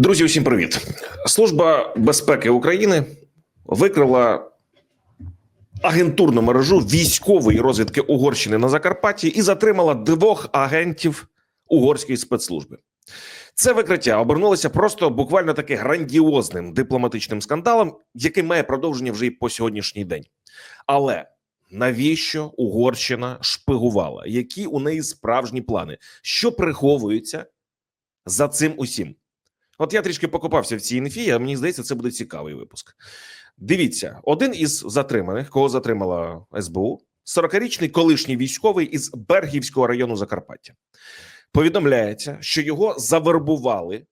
Друзі, усім привіт. Служба безпеки України викрила агентурну мережу військової розвідки Угорщини на Закарпатті і затримала двох агентів угорської спецслужби. Це викриття обернулося просто буквально таки грандіозним дипломатичним скандалом, який має продовження вже і по сьогоднішній день. Але навіщо Угорщина шпигувала? Які у неї справжні плани? Що приховується за цим усім? От я трішки покопався в цій інфі, а мені здається, це буде цікавий випуск. Дивіться, один із затриманих, кого затримала СБУ, 40-річний колишній військовий із Бергівського району Закарпаття. Повідомляється, що його завербували,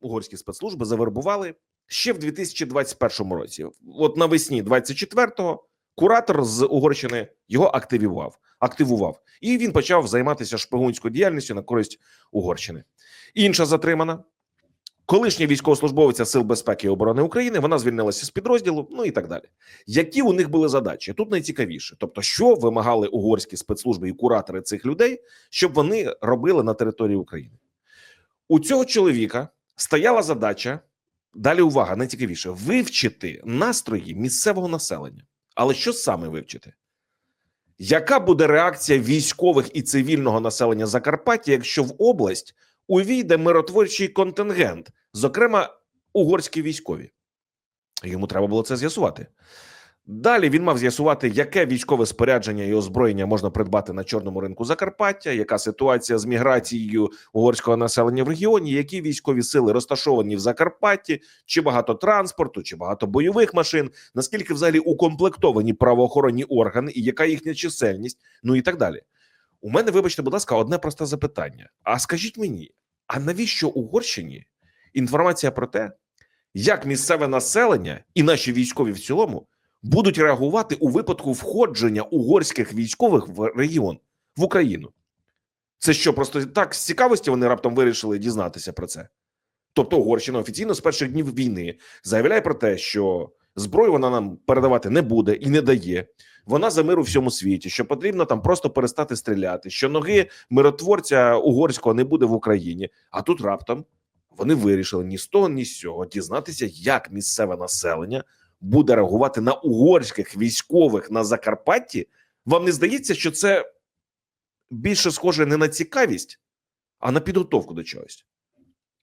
угорські спецслужби завербували ще в 2021 році. От навесні 24-го куратор з Угорщини його активував, активував, і він почав займатися шпигунською діяльністю на користь Угорщини. Інша затримана колишня військовослужбовиця Сил безпеки і оборони України. Вона звільнилася з підрозділу, ну і так далі. Які у них були задачі? Тут найцікавіше, тобто, що вимагали угорські спецслужби і куратори цих людей, щоб вони робили на території України. У цього чоловіка стояла задача. Далі увага, найцікавіше вивчити настрої місцевого населення. Але що саме вивчити? Яка буде реакція військових і цивільного населення Закарпаття, якщо в область увійде миротворчий контингент, зокрема угорські військові? Йому треба було це з'ясувати. Далі він мав з'ясувати, яке військове спорядження і озброєння можна придбати на чорному ринку Закарпаття, яка ситуація з міграцією угорського населення в регіоні, які військові сили розташовані в Закарпатті, чи багато транспорту, чи багато бойових машин, наскільки взагалі укомплектовані правоохоронні органи, і яка їхня чисельність, ну і так далі. У мене, вибачте, будь ласка, одне просте запитання. А скажіть мені, а навіщо Угорщині інформація про те, як місцеве населення і наші військові в цілому будуть реагувати у випадку входження угорських військових в регіон в Україну? Це що, просто так з цікавості вони раптом вирішили дізнатися про це? Тобто Угорщина офіційно з перших днів війни заявляє про те, що зброю вона нам передавати не буде і не дає. Вона за мир у всьому світі, що потрібно там просто перестати стріляти, що ноги миротворця угорського не буде в Україні. А тут раптом вони вирішили ні з того, ні з цього дізнатися, як місцеве населення буде реагувати на угорських військових на Закарпатті. Вам не здається, що це більше схоже не на цікавість, а на підготовку до чогось?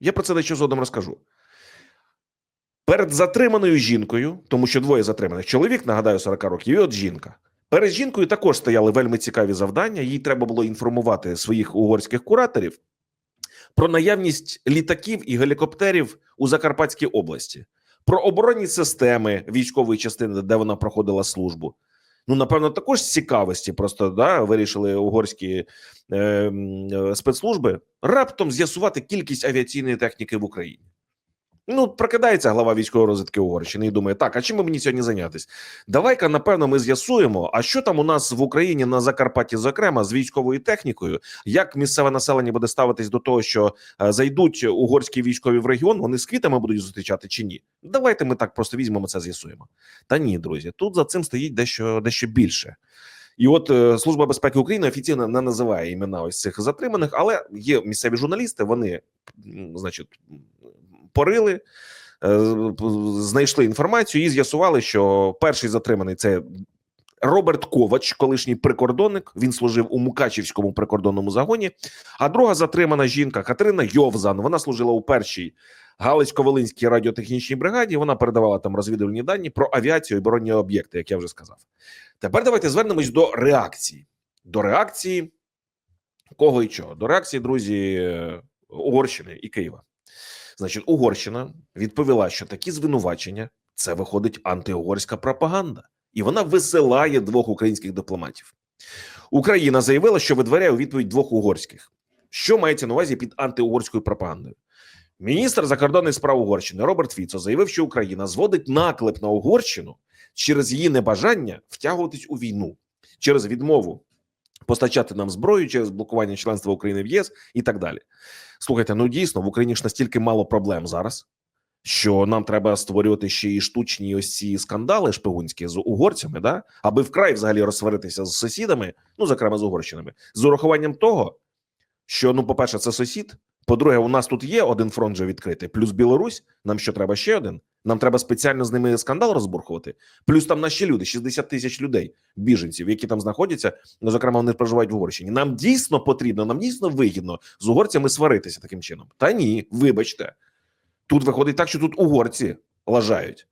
Я про це дещо згодом розкажу. Перед затриманою жінкою, тому що двоє затриманих чоловік, нагадаю, 40 років, і от жінка. Перед жінкою також стояли вельми цікаві завдання. Їй треба було інформувати своїх угорських кураторів про наявність літаків і гелікоптерів у Закарпатській області, про оборонні системи військової частини, де вона проходила службу. Ну, напевно, також з цікавості, просто да, вирішили угорські е, е, спецслужби раптом з'ясувати кількість авіаційної техніки в Україні. Ну, прокидається глава військової розвідки Угорщини і думає: так, а чим мені сьогодні зайнятися? Давай-ка, напевно, ми з'ясуємо, а що там у нас в Україні на Закарпатті, зокрема, з військовою технікою, як місцеве населення буде ставитись до того, що е, зайдуть угорські військові в регіон, вони з квітами будуть зустрічати чи ні? Давайте ми так просто візьмемо це, з'ясуємо. Та ні, друзі, тут за цим стоїть дещо дещо більше. І от е, служба безпеки України офіційно не називає імена ось цих затриманих, але є місцеві журналісти. Вони, значить, порили, е, знайшли інформацію і з'ясували, що перший затриманий це Роберт Ковач, колишній прикордонник. Він служив у Мукачівському прикордонному загоні. А друга затримана жінка Катерина Йовзан. Вона служила у першій Галицько-Волинській радіотехнічній бригаді. Вона передавала там розвідувальні дані про авіацію і оборонні об'єкти, як я вже сказав. Тепер давайте звернемось до реакції. До реакції кого і чого? До реакції, друзі, Угорщини і Києва. Значить, Угорщина відповіла, що такі звинувачення це виходить антиугорська пропаганда, і вона висилає двох українських дипломатів. Україна заявила, що видворяє у відповідь двох угорських. Що мається на увазі під антиугорською пропагандою? Міністр закордонних справ Угорщини Роберт Фіцо заявив, що Україна зводить наклеп на Угорщину через її небажання втягуватись у війну через відмову постачати нам зброю через блокування членства України в ЄС і так далі. Слухайте, ну дійсно в Україні ж настільки мало проблем зараз, що нам треба створювати ще і штучні ось ці скандали шпигунські з угорцями, да аби вкрай взагалі розсваритися з сусідами, ну зокрема з угорщинами, з урахуванням того, що ну, по перше, це сусід. По-друге, у нас тут є один фронт вже відкритий, плюс Білорусь. Нам що треба ще один? Нам треба спеціально з ними скандал розбурхувати. Плюс там наші люди, 60 тисяч людей, біженців, які там знаходяться. Ну, зокрема, вони проживають в Угорщині. Нам дійсно потрібно, нам дійсно вигідно з угорцями сваритися таким чином. Та ні, вибачте. Тут виходить так, що тут угорці лажають,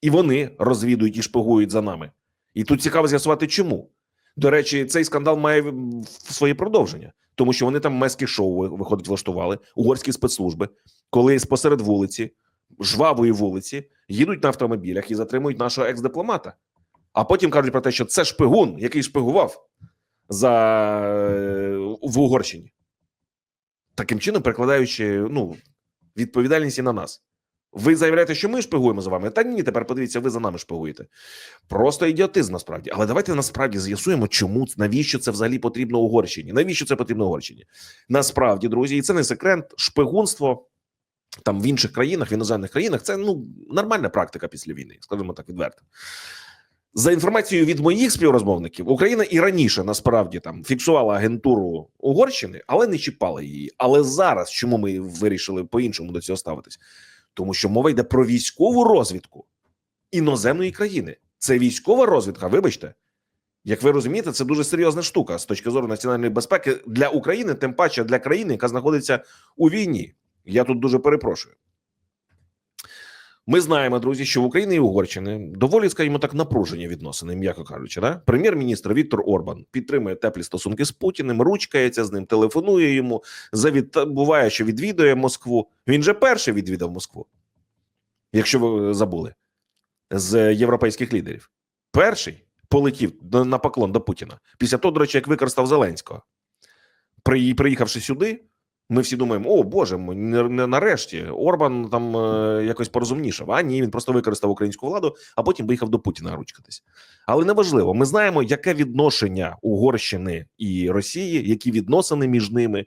і вони розвідують і шпигують за нами. І тут цікаво з'ясувати, чому. До речі, цей скандал має своє продовження, тому що вони там мескі шоу виходить, влаштували, угорські спецслужби, коли посеред вулиці, жвавої вулиці, їдуть на автомобілях і затримують нашого екс-дипломата. А потім кажуть про те, що це шпигун, який шпигував за е, в Угорщині. Таким чином, перекладаючи ну, відповідальність і на нас. Ви заявляєте, що ми шпигуємо за вами. Та ні, тепер подивіться, ви за нами шпигуєте. Просто ідіотизм насправді. Але давайте насправді з'ясуємо, чому навіщо це взагалі потрібно Угорщині. Навіщо це потрібно Угорщині? Насправді, друзі, і це не секрет. Шпигунство там в інших країнах, в іноземних країнах, це ну нормальна практика після війни, скажімо так, відверто. За інформацією від моїх співрозмовників, Україна і раніше насправді там фіксувала агентуру Угорщини, але не чіпала її. Але зараз чому ми вирішили по-іншому до цього ставитись? Тому що мова йде про військову розвідку іноземної країни. Це військова розвідка. Вибачте, як ви розумієте, це дуже серйозна штука з точки зору національної безпеки для України, тим паче для країни, яка знаходиться у війні. Я тут дуже перепрошую. Ми знаємо, друзі, що в Україні і Угорщини доволі, скажімо так, напружені відносини, м'яко кажучи. Да? Прем'єр-міністр Віктор Орбан підтримує теплі стосунки з Путіним, ручкається з ним, телефонує йому. Завід... Буває, що відвідує Москву. Він же перший відвідав Москву, якщо ви забули, з європейських лідерів. Перший полетів на поклон до Путіна. Після того, до речі, як використав Зеленського. Приїхавши сюди, ми всі думаємо: о Боже, не, нарешті Орбан там е, якось порозумнішав. А ні, він просто використав українську владу, а потім поїхав до Путіна ручкатись. Але неважливо, ми знаємо, яке відношення Угорщини і Росії, які відносини між ними.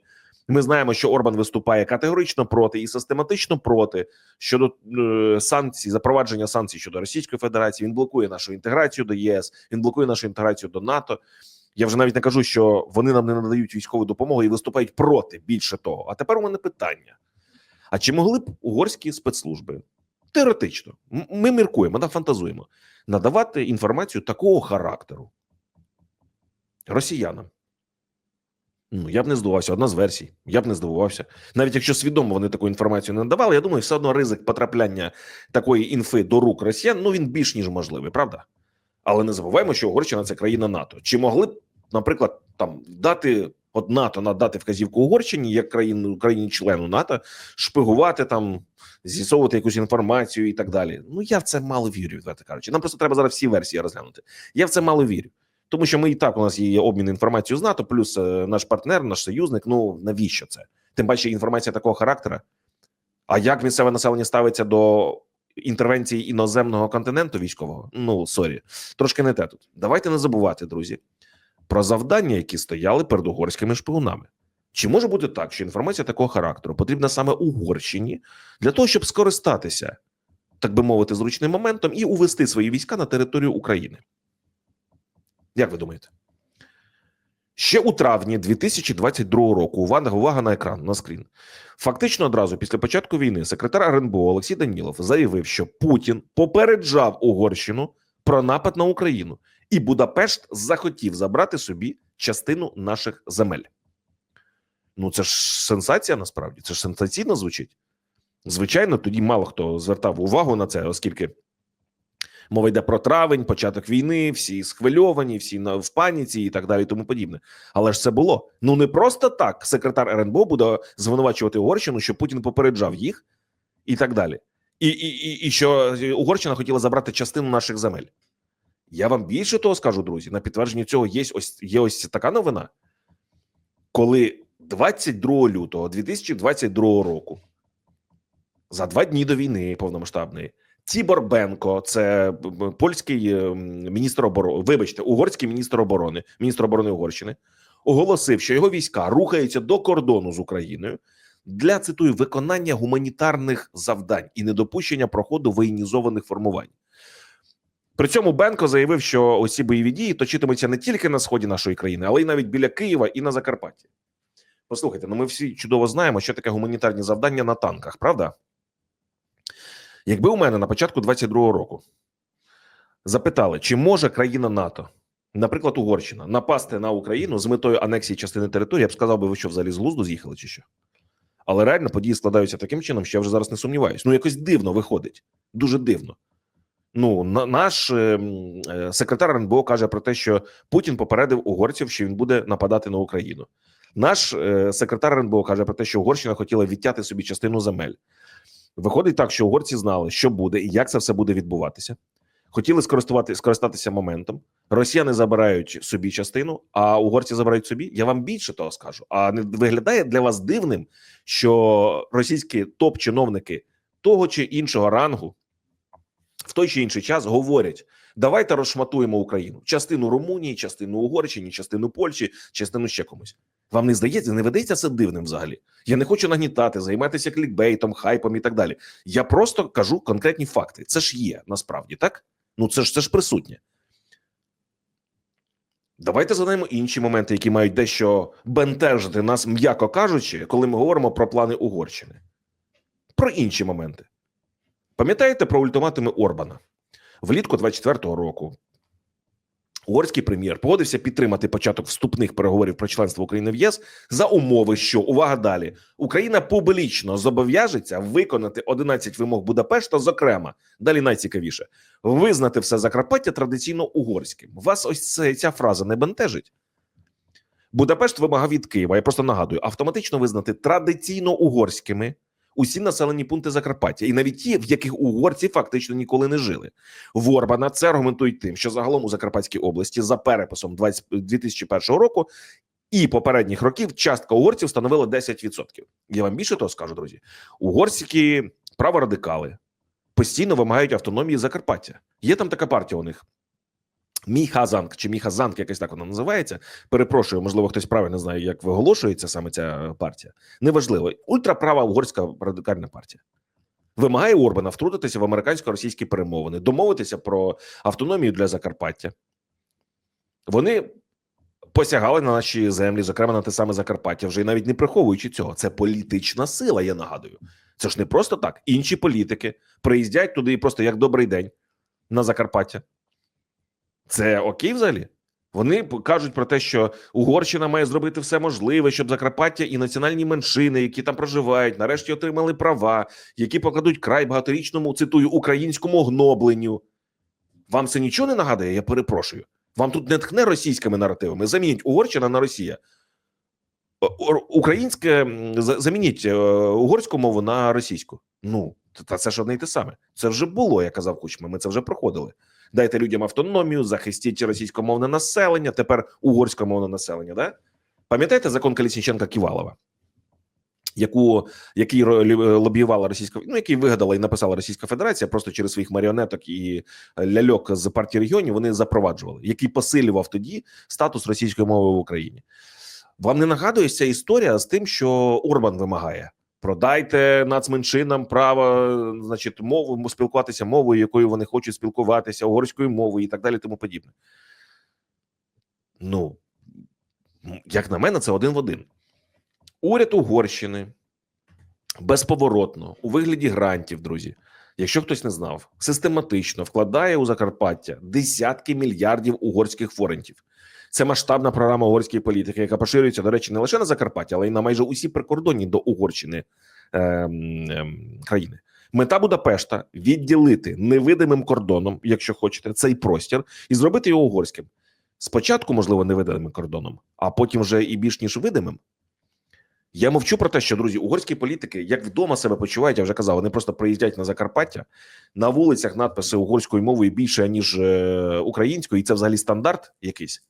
Ми знаємо, що Орбан виступає категорично проти і систематично проти щодо е, санкцій, запровадження санкцій щодо Російської Федерації. Він блокує нашу інтеграцію до ЄС, він блокує нашу інтеграцію до НАТО. Я вже навіть не кажу, що вони нам не надають військову допомогу і виступають проти більше того. А тепер у мене питання: а чи могли б угорські спецслужби теоретично, ми міркуємо, да, фантазуємо, надавати інформацію такого характеру росіянам? Ну, я б не здивувався, одна з версій. Я б не здивувався. Навіть якщо свідомо вони таку інформацію не надавали, я думаю, все одно ризик потрапляння такої інфи до рук росіян ну він більш ніж можливий, правда? Але не забуваємо, що Угорщина це країна НАТО. Чи могли б, наприклад, там дати от НАТО надати вказівку Угорщині як країну країні члену НАТО, шпигувати там, з'ясовувати якусь інформацію і так далі? Ну я в це мало вірю, відверто кажучи. Нам просто треба зараз всі версії розглянути. Я в це мало вірю. Тому що ми і так у нас є обмін інформацією з НАТО, плюс е, наш партнер, наш союзник. Ну навіщо це? Тим паче інформація такого характера. А як місцеве населення ставиться до інтервенції іноземного континенту військового? Ну сорі, трошки не те тут. Давайте не забувати, друзі, про завдання, які стояли перед угорськими шпигунами. Чи може бути так, що інформація такого характеру потрібна саме Угорщині для того, щоб скористатися, так би мовити, зручним моментом і увести свої війська на територію України? Як ви думаєте? Ще у травні 2022 року увага, увага на екран на скрін. Фактично одразу після початку війни секретар РНБО Олексій Данілов заявив, що Путін попереджав Угорщину про напад на Україну, і Будапешт захотів забрати собі частину наших земель. Ну це ж сенсація насправді. Це ж сенсаційно звучить. Звичайно, тоді мало хто звертав увагу на це, оскільки мова йде про травень, початок війни, всі схвильовані, всі в паніці і так далі, і тому подібне. Але ж це було ну не просто так. Секретар РНБО буде звинувачувати Угорщину, що Путін попереджав їх і так далі. І, і, і, і що Угорщина хотіла забрати частину наших земель. Я вам більше того скажу, друзі. На підтвердження цього є ось є ось така новина, коли 22 лютого 2022 року, за два дні до війни повномасштабної, Тібор Бенко, це польський е, міністр оборони, вибачте, угорський міністр оборони, міністр оборони Угорщини, оголосив, що його війська рухаються до кордону з Україною для цитую виконання гуманітарних завдань і недопущення проходу воєнізованих формувань. При цьому Бенко заявив, що усі бойові дії точитимуться не тільки на сході нашої країни, але й навіть біля Києва і на Закарпатті. Послухайте, ну ми всі чудово знаємо, що таке гуманітарні завдання на танках, правда? Якби у мене на початку 22-го року запитали, чи може країна НАТО, наприклад, Угорщина, напасти на Україну з метою анексії частини території, я б сказав би, ви що взагалі з глузду з'їхали чи що? Але реально події складаються таким чином, що я вже зараз не сумніваюсь. Ну, якось дивно виходить. Дуже дивно. Ну, наш е, е, секретар РНБО каже про те, що Путін попередив угорців, що він буде нападати на Україну. Наш е, секретар РНБО каже про те, що Угорщина хотіла відтяти собі частину земель. Виходить так, що угорці знали, що буде і як це все буде відбуватися. Хотіли скористувати скористатися моментом. Росіяни забирають собі частину, а угорці забирають собі. Я вам більше того скажу. А не виглядає для вас дивним, що російські топ-чиновники того чи іншого рангу в той чи інший час говорять: давайте розшматуємо Україну, частину Румунії, частину Угорщині, частину Польщі, частину ще комусь. Вам не здається, не видається це дивним взагалі. Я не хочу нагнітати, займатися клікбейтом, хайпом і так далі. Я просто кажу конкретні факти. Це ж є насправді, так? Ну це ж це ж присутнє. Давайте згадаємо інші моменти, які мають дещо бентежити нас, м'яко кажучи, коли ми говоримо про плани Угорщини. Про інші моменти. Пам'ятаєте про ультиматуми Орбана? Влітку 24-го року угорський прем'єр погодився підтримати початок вступних переговорів про членство України в ЄС за умови, що увага далі Україна публічно зобов'яжеться виконати 11 вимог Будапешта, зокрема, далі найцікавіше визнати все Закарпаття традиційно угорським. Вас ось це, ця фраза не бентежить. Будапешт вимагав від Києва. Я просто нагадую, автоматично визнати традиційно угорськими усі населені пункти Закарпаття, і навіть ті, в яких угорці фактично ніколи не жили. В Орбана це аргументують тим, що загалом у Закарпатській області за переписом 20 2001 року і попередніх років частка угорців становила 10%. Я вам більше того скажу, друзі. Угорські праворадикали постійно вимагають автономії Закарпаття. Є там така партія у них. Міхазанг чи Міхазанг, якось так вона називається. Перепрошую, можливо, хтось правильно знає, як виголошується саме ця партія. Неважливо. Ультраправа угорська радикальна партія вимагає Орбана втрутитися в американсько-російські перемовини, домовитися про автономію для Закарпаття. Вони посягали на наші землі, зокрема на те саме Закарпаття, вже й навіть не приховуючи цього. Це політична сила. Я нагадую. Це ж не просто так. Інші політики приїздять туди і просто як добрий день на Закарпаття. Це окей взагалі? Вони кажуть про те, що Угорщина має зробити все можливе, щоб Закарпаття і національні меншини, які там проживають, нарешті отримали права, які покладуть край багаторічному цитую українському гнобленню. Вам це нічого не нагадує? Я перепрошую. Вам тут не тхне російськими наративами. Замініть Угорщина на Росія. Українське замініть е, угорську мову на російську. Ну, та це ж одне й те саме. Це вже було, я казав Кучма. Ми це вже проходили. Дайте людям автономію, захистіть російськомовне населення, тепер угорськомовне населення. Да? Пам'ятаєте закон Колісніченка Ківалова, яку який лобіювала російська, ну який вигадала і написала Російська Федерація, просто через своїх маріонеток і ляльок з партії регіонів вони запроваджували, який посилював тоді статус російської мови в Україні. Вам не нагадує ця історія з тим, що Орбан вимагає? Продайте нацменшинам право, значить, мову спілкуватися мовою, якою вони хочуть спілкуватися, угорською мовою і так далі, тому подібне. Ну, як на мене, це один в один. Уряд Угорщини безповоротно у вигляді грантів, друзі. Якщо хтось не знав, систематично вкладає у Закарпаття десятки мільярдів угорських форентів. Це масштабна програма угорської політики, яка поширюється, до речі, не лише на Закарпаття, але й на майже усі прикордонні до Угорщини ем, ем, країни. Мета Будапешта відділити невидимим кордоном, якщо хочете, цей простір і зробити його угорським. Спочатку, можливо, невидимим кордоном, а потім вже і більш ніж видимим. Я мовчу про те, що друзі, угорські політики як вдома себе почувають, я вже казав, вони просто приїздять на Закарпаття на вулицях надписи угорською мовою більше ніж е, українською, і це взагалі стандарт якийсь.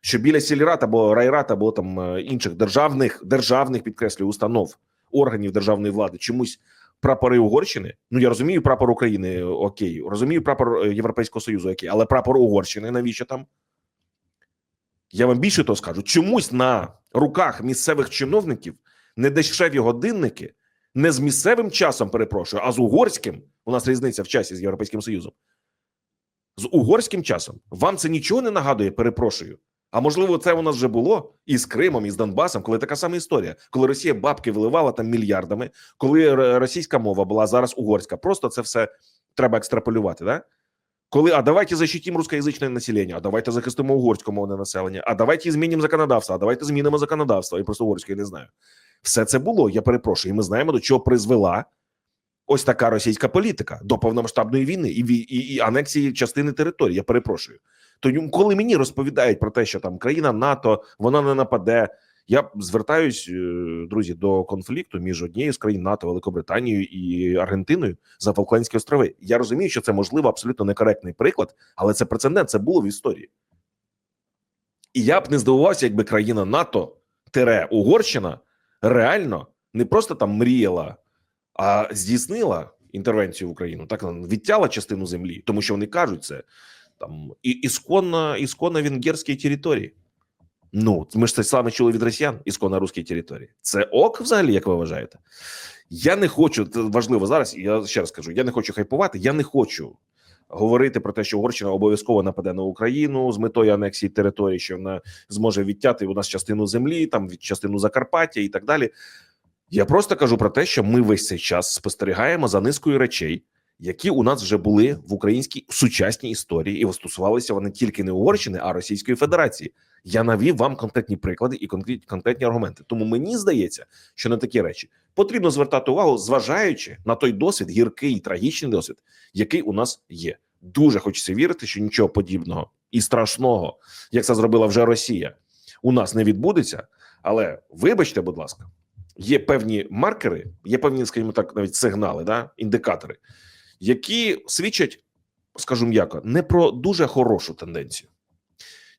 Що біля сільрат або райрат, або там е, інших державних державних підкреслюю установ органів державної влади чомусь прапори Угорщини. Ну я розумію прапор України, е, окей, розумію прапор е, Європейського Союзу, окей, але прапор Угорщини навіщо там? Я вам більше того скажу: чомусь на руках місцевих чиновників не дешеві годинники, не з місцевим часом, перепрошую, а з угорським. У нас різниця в часі з Європейським Союзом. З угорським часом. Вам це нічого не нагадує, перепрошую. А можливо, це у нас вже було і з Кримом, і з Донбасом, коли така сама історія, коли Росія бабки виливала там мільярдами, коли російська мова була зараз угорська. Просто це все треба екстраполювати. Да? Коли а давайте защитим русскоязичне населення, а давайте захистимо угорськомовне населення, а давайте змінимо законодавство, а давайте змінимо законодавство. Я просто угорське не знаю. Все це було. Я перепрошую, і ми знаємо, до чого призвела ось така російська політика до повномасштабної війни і, і, і анексії частини території. Я перепрошую. То коли мені розповідають про те, що там країна НАТО, вона не нападе. Я звертаюсь, е, друзі, до конфлікту між однією з країн НАТО, Великобританією і Аргентиною за Фолклендські острови. Я розумію, що це можливо абсолютно некоректний приклад, але це прецедент, це було в історії. І я б не здивувався, якби країна НАТО тире Угорщина реально не просто там мріяла, а здійснила інтервенцію в Україну, так відтяла частину землі, тому що вони кажуть це там і ісконно, ісконно венгерські території. Ну, ми ж це саме чули від росіян, ісконно русські території. Це ок, взагалі, як ви вважаєте? Я не хочу, це важливо зараз. Я ще раз кажу: я не хочу хайпувати, я не хочу говорити про те, що Угорщина обов'язково нападе на Україну з метою анексії території, що вона зможе відтяти у нас частину землі, там частину Закарпаття і так далі. Я просто кажу про те, що ми весь цей час спостерігаємо за низкою речей, які у нас вже були в українській сучасній історії, і стосувалися вони тільки не Угорщини, а Російської Федерації. Я навів вам конкретні приклади і конкретні, конкретні аргументи. Тому мені здається, що на такі речі потрібно звертати увагу, зважаючи на той досвід, гіркий трагічний досвід, який у нас є. Дуже хочеться вірити, що нічого подібного і страшного, як це зробила вже Росія, у нас не відбудеться. Але вибачте, будь ласка, є певні маркери, є певні, скажімо так, навіть сигнали, да, індикатори, які свідчать, скажу м'яко, не про дуже хорошу тенденцію.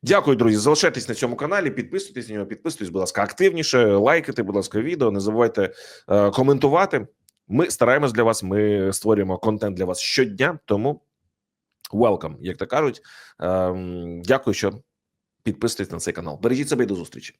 Дякую, друзі. Залишайтесь на цьому каналі, підписуйтесь на нього, підписуйтесь, будь ласка, активніше, лайкайте, будь ласка, відео. Не забувайте е, коментувати. Ми стараємось для вас. Ми створюємо контент для вас щодня. Тому welcome, як то кажуть. Ем, дякую, що підписуєтесь на цей канал. Бережіть себе і до зустрічі.